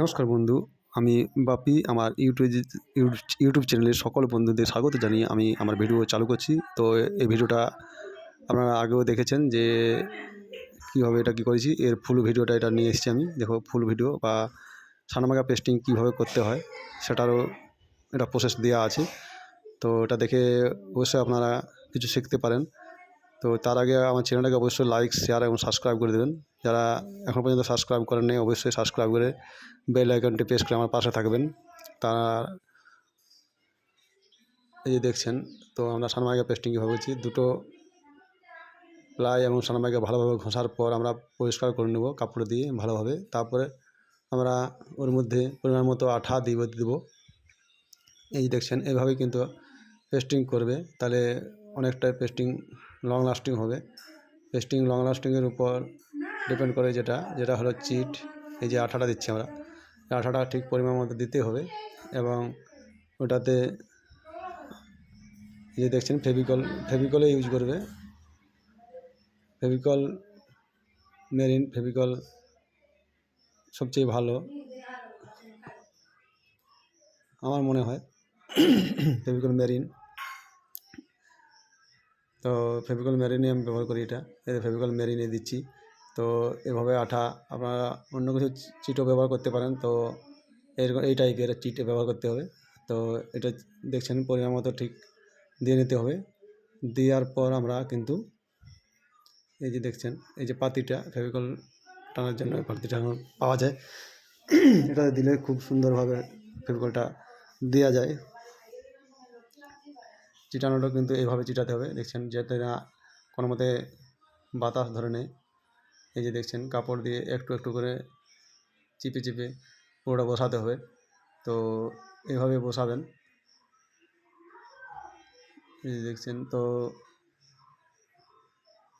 নমস্কার বন্ধু, আমি বাপি আমার ইউটিউব ইউটিউব চ্যানেলের সকল বন্ধুদের স্বাগত জানিয়ে আমি আমার ভিডিও চালু করছি। তো এই ভিডিওটা আপনারা আগেও দেখেছেন যে কীভাবে এটা কী করেছি, এর ফুল ভিডিওটা এটা নিয়ে এসেছি আমি। দেখো ফুল ভিডিও বা সানামাগা পেস্টিং কীভাবে করতে হয়, সেটারও এটা প্রসেস দেওয়া আছে। তো এটা দেখে অবশ্যই আপনারা কিছু শিখতে পারেন। তো তার আগে আমার চ্যানেলটাকে অবশ্যই লাইক শেয়ার এবং সাবস্ক্রাইব করে দেবেন। যারা এখন পর্যন্ত সাবস্ক্রাইব করেন নাই অবশ্যই সাবস্ক্রাইব করে বেল আইকনটি প্রেস করে আমার পাশে থাকবেন। তার এই যে দেখছেন, তো আমরা সানমাইকা পেস্টিং কীভাবে করছি? দুটো প্লাই এবং সানমাইকা ভালোভাবে ঘষার পর আমরা পরিষ্কার করে নেব কাপড় দিয়ে ভালোভাবে। তারপরে আমরা ওর মধ্যে পরিমাণ মতো আঠা দিব দেবো। এই দেখছেন এভাবে কিন্তু পেস্টিং করবে। তাহলে অনেকটা পেস্টিং লং লাস্টিং হবে। পেস্টিং লং লাস্টিংয়ের উপর ডিপেন্ড করে যেটা যেটা হলো চিট এই যে আঠাটা দিচ্ছি আমরা। আঠাটা ঠিক পরিমাণ মতো দিতে হবে এবং ওটাতে যে দেখছেন ফেভিকল ফেভিকলে ইউজ করবে। ফেভিকল মেরিন ফেভিকল সবচেয়ে ভালো। আমার মনে হয় ফেভিকল মেরিন তো ফেভিকল মেরিনে আমি ব্যবহার করি এটা। এই ফেভিকল মেরিনে দিচ্ছি। তো এভাবে আঠা আপনারা অন্য কিছু চিটও ব্যবহার করতে পারেন। তো এরকম এই টাইপের চিট ব্যবহার করতে হবে। তো এটা দেখছেন পরিমাণ মতো ঠিক দিয়ে নিতে হবে। দেওয়ার পর আমরা কিন্তু এই যে দেখছেন, এই যে পাতিটা ফেভিকল টানার জন্য পাতিটা পাওয়া যায়। এটা দিলে খুব সুন্দরভাবে ফেভিকলটা দেওয়া যায়। চিটানোটা কিন্তু এইভাবে চিটাতে হবে। দেখছেন যাতে না কোনো মতে বাতাস ধরে নেয়। এই যে দেখছেন কাপড় দিয়ে একটু একটু করে চিপে চিপে পুরোটা বসাতে হবে। তো এইভাবে বসাবেন। এই দেখছেন তো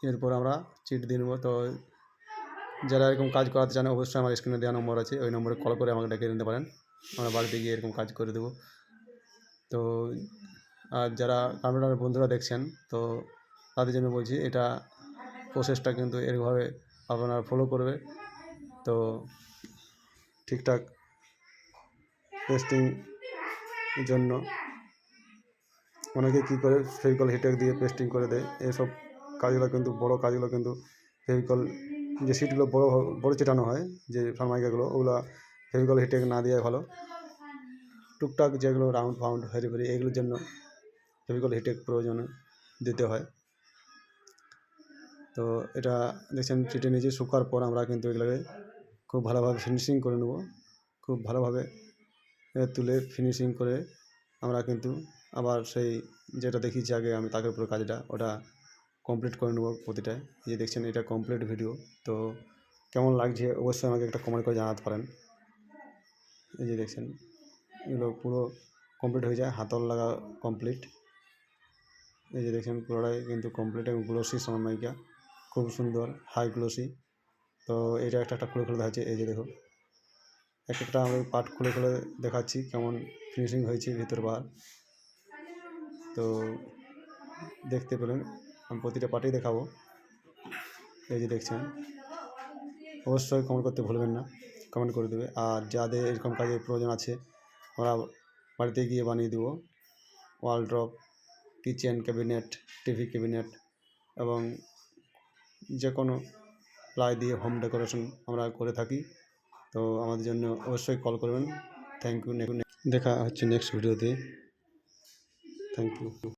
এরপর আমরা চিট দিয়ে নেব। তো যারা এরকম কাজ করাতে চান অবশ্যই আমার স্ক্রিনে দেওয়া নম্বর আছে। ওই নম্বরে কল করে আমাকে ডেকে নিতে পারেন। আমরা বাড়িতে গিয়ে এরকম কাজ করে দেবো। তো আর যারা কম্পিউটারের বন্ধুরা দেখছেন, তো তাদের জন্য বলছি এটা প্রসেসটা কিন্তু এরভাবে আপনারা ফলো করবে। তো ঠিকঠাক টেস্টিং জন্য অনেকে কী করে, ফেভিকল হিটেক দিয়ে পেস্টিং করে দেয়। এসব কাজগুলো কিন্তু, বড় কাজগুলো কিন্তু ফেভিকল যে সিটগুলো বড় বড় চেটানো হয়, যে ফার্মাইকাগুলো, ওগুলো ফেভিকল হিটেক না দেওয়া ভালো। টুকটাক যেগুলো রাউন্ড ফাউন্ড হেরি ফেরি এগুলোর জন্য ফেভিকল হিটেক প্রয়োজন দিতে হয়। তো এটা দেখছেন চিটে নিচে শুকার পর আমরা কিন্তু এগুলোকে খুব ভালোভাবে ফিনিশিং করে নেব। খুব ভালোভাবে তুলে ফিনিশিং করে আমরা কিন্তু আবার সেই যেটা দেখিয়েছি আগে আমি তাকের উপরে কাজটা, ওটা কমপ্লিট করে নেব প্রতিটায় যে দেখছেন, এটা কমপ্লিট ভিডিও তো কেমন লাগছে অবশ্যই আমাকে একটা কমেন্ট করে জানাতে পারেন। এই যে দেখছেন, এগুলো পুরো কমপ্লিট হয়ে যায়, হাতল লাগা কমপ্লিট এই যে দেখছেন পুরোটাই কিন্তু কমপ্লিট এবং গ্লোসি সনমাইকা খুব সুন্দর হাই গ্লোসি তো এটা একটা একটা খুলে খুলে দেখাচ্ছে, এই যে দেখো এক একটা আমি পার্ট খুলে খুলে দেখাচ্ছি কেমন ফিনিশিং হয়েছে ভিতর বার। তো দেখতে পেলেন, আমি প্রতিটা পার্টেই দেখাবো। এই যে দেখছেন, অবশ্যই কমেন্ট করতে ভুলবেন না কমেন্ট করে দেবে। আর যাদের এরকম কাজের প্রয়োজন আছে ওরা বাড়িতে গিয়ে বানিয়ে দেবো। Wall drop kitchen cabinet, TV cabinet এবং যে কোনো প্লাই দিয়ে হোম ডেকোরেশন আমরা করে থাকি। তো আমাদের জন্য অবশ্যই কল করবেন। থ্যাংক ইউ দেখা হচ্ছে নেক্সট ভিডিওতে। Thank you.